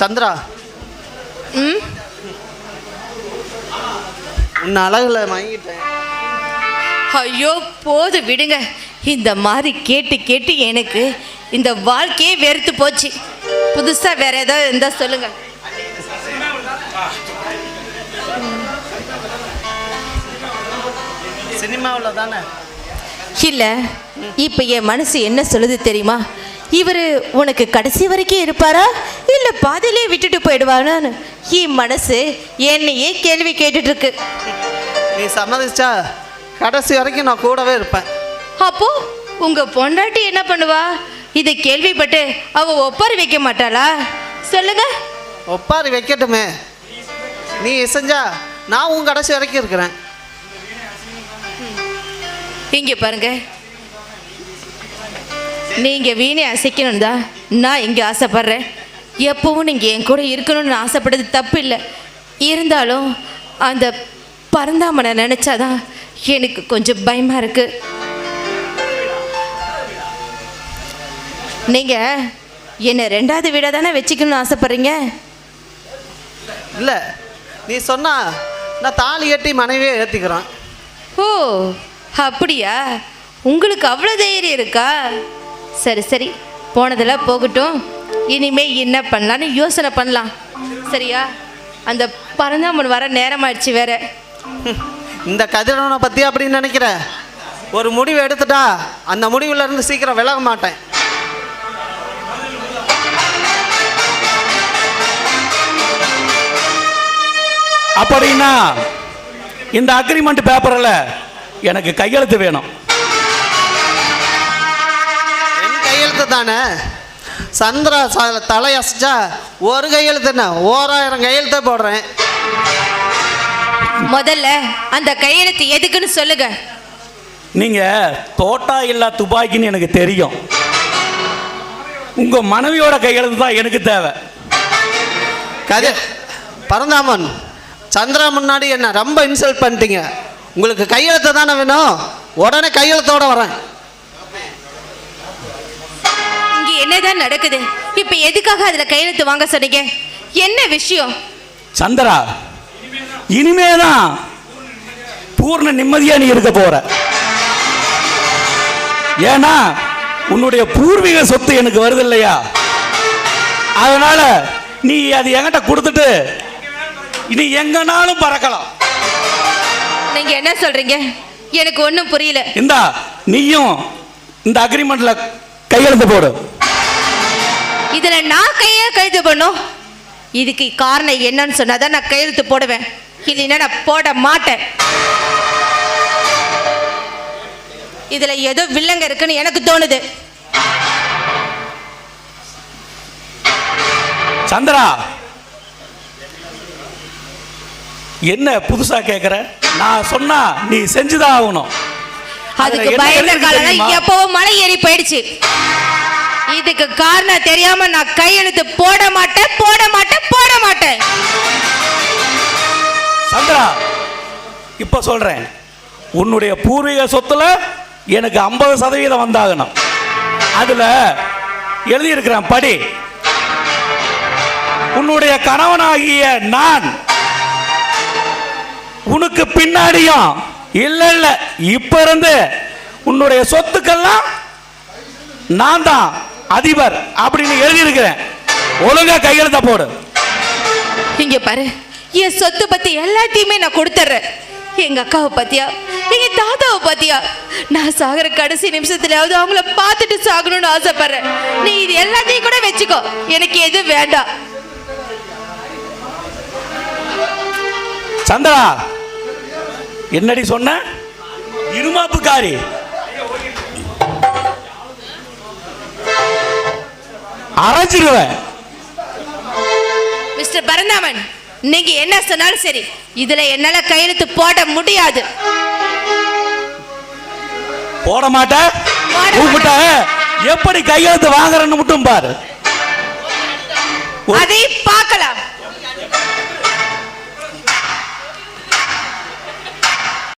சந்திரா. ம்? உன்னை அழகுல வாங்கிட்டேன். ஐயோ போது விடுங்க. இந்த மாதிரி கேட்டு கேட்டு எனக்கு இந்த வாழ்க்கையே வெறுத்து போச்சு. புதுசாக வேற ஏதாவது இருந்தால் சொல்லுங்க. சினிமாவில் தானே? இல்லை இப்போ என் மனசு என்ன சொல்லுது தெரியுமா? இவர் உனக்கு கடைசி வரைக்கும் இருப்பாரா? இல்லை பாதியிலே விட்டுட்டு போயிடுவாரான்னு? என் மனசு என்னையே கேள்வி கேட்டுட்டு இருக்கு நீ சம்மதிச்சா கடைசி வரைக்கும் நான் கூடவே இருப்பேன். அப்போ உங்க பொண்டாட்டி என்ன பண்ணுவா? இதை கேள்விப்பட்டு அவ ஒப்பாரி வைக்க மாட்டாளா? சொல்லுங்க. ஒப்பாரி வைக்கட்டுமே. நீ செஞ்சா நான் உன் கடைசி வரைக்கும் இருக்கிறேன். இங்க பாருங்க. நீங்க வீணை அசைக்கணும் தான் நான் இங்க ஆசைப்படுறேன். எப்பவும் நீங்க என் கூட இருக்கணும்னு ஆசைப்படுறது தப்பு இல்லை இருந்தாலும் அந்த பரந்தாமனை நினைச்சாதான் எனக்கு கொஞ்சம் பயமா இருக்கு. நீங்க என்னை ரெண்டாவது வீடாக தானே வச்சுக்கணும்னு ஆசைப்படுறீங்க? இல்லை நீ சொன்னா நான் தாலி கட்டி மனைவியே ஏற்றிக்கிறேன் ஓ அப்படியா? உங்களுக்கு அவ்வளோ தைரியம் இருக்கா? சரி சரி. போனதெல்லாம் போகட்டும். இனிமே என்ன பண்ணலான்னு யோசனை பண்ணலாம். சரியா? அந்த பரந்தாமன் வர நேரமாயிடுச்சு வேற. இந்த கதிரவனை பற்றி அப்படின்னு நினைக்கிற? ஒரு முடிவு எடுத்துட்டா அந்த முடிவுல இருந்து சீக்கிரம் விலக மாட்டேன். அப்படின்னா இந்த அக்ரிமெண்ட் பேப்பரில் எனக்கு கையெழுத்து வேணும். கையெழுத்து தானே சந்திரா ச- தலையசைச்சா ஒரு கையெழுத்து என்ன? ஓராயிரம் கையெழுத்தை போடுறேன். முதல்ல அந்த கையெழுத்து எதுக்குன்னு சொல்லுங்க. நீங்கள் தோட்டா இல்லா துப்பாக்கின்னு எனக்கு தெரியும். உங்கள் மனைவியோட கையெழுத்து தான் எனக்கு தேவை. கதிர் பரந்தாமன் சந்திரா முன்னாடி என்ன ரொம்ப இன்சல்ட் பண்ணிட்டீங்க. உங்களுக்கு கையெழுத்து தானே வேணும்? உடனே கையெழுத்தோட வரேன். என்னதான் நடக்குது? இப்ப எதுக்காக அதுல கையெழுத்து வாங்க சொன்னீங்க? என்ன விஷயம்? சந்திரா இனிமே தான் பூர்ண நிம்மதியாக நீ இருக்க போற. ஏன்னா உன்னுடைய பூர்வீக சொத்து எனக்கு வருது இல்லையா? அதனால நீ அது என்கிட்ட கொடுத்துட்டு இனி எங்கனாலும் பறக்கலாம். நீங்க என்ன சொல்றீங்க? எனக்கு ஒன்றும் புரியல. இந்தா நீயும் இந்த அக்ரிமெண்ட்ல கையெழுத்து போடு. இதுல நான் கையை கைது பண்ணும் இதுக்கு காரணம் என்னன்னு சொன்னாதான் நான் கையெழுத்து போடுவேன். இல்லைன்னா நான் போட மாட்டேன். இதுல ஏதோ வில்லங்க இருக்குன்னு எனக்கு தோணுது. சந்திரா. என்ன புதுசா கேக்குற? நான் சொன்னா நீ செஞ்சுதான் ஆகணும். அதுக்கு அதுல என்ன பயந்த எழுதிருக்கு காலம் தெரியுமா? எப்பவோ மலை ஏறி போயிடுச்சு. இதுக்கு காரணம் தெரியாம நான் கையெழுத்து போட மாட்டேன் போட மாட்டேன் போட மாட்டேன். சந்திரா இப்ப சொல்றேன். உன்னுடைய பூர்வீக சொத்துல எனக்கு ஐம்பது சதவீதம் வந்தாகணும். அதுல எழுதியிருக்கிறேன் படி. உன்னுடைய கணவனாகிய நான் உனக்கு பின்னாடியும் இல்ல இல்ல இப்ப இருந்து உன்னுடைய சொத்துக்கெல்லாம் நான் தான் அதிபர் அப்படின்னு எழுதியிருக்கிறேன். ஒழுங்கா கையெழுத்த போடு. இங்க பாரு. என் சொத்து பத்தி எல்லாத்தையுமே நான் கொடுத்துட்றேன். எங்க அக்காவை பத்தியா? எங்க தாத்தாவை பத்தியா? நான் சாகிற கடைசி நிமிஷத்துலயாவது அவங்கள பார்த்துட்டு சாகணும்னு ஆசைப்படுறேன். நீ இது எல்லாத்தையும் கூட வச்சுக்கோ. எனக்கு எதுவும் வேண்டாம். சந்திரா என்னடி சொன்ன? இருமாப்புக்காரி. அரைச்சிருவேன் மிஸ்டர் பரந்தாமன் நீங்க என்ன சொன்னாலும் சரி இதுல என்னால கையெழுத்து போட முடியாது. போட மாட்டேன். எப்படி கையெழுத்து வாங்குறேன்னு மட்டும் பாரு. அதை பார்க்க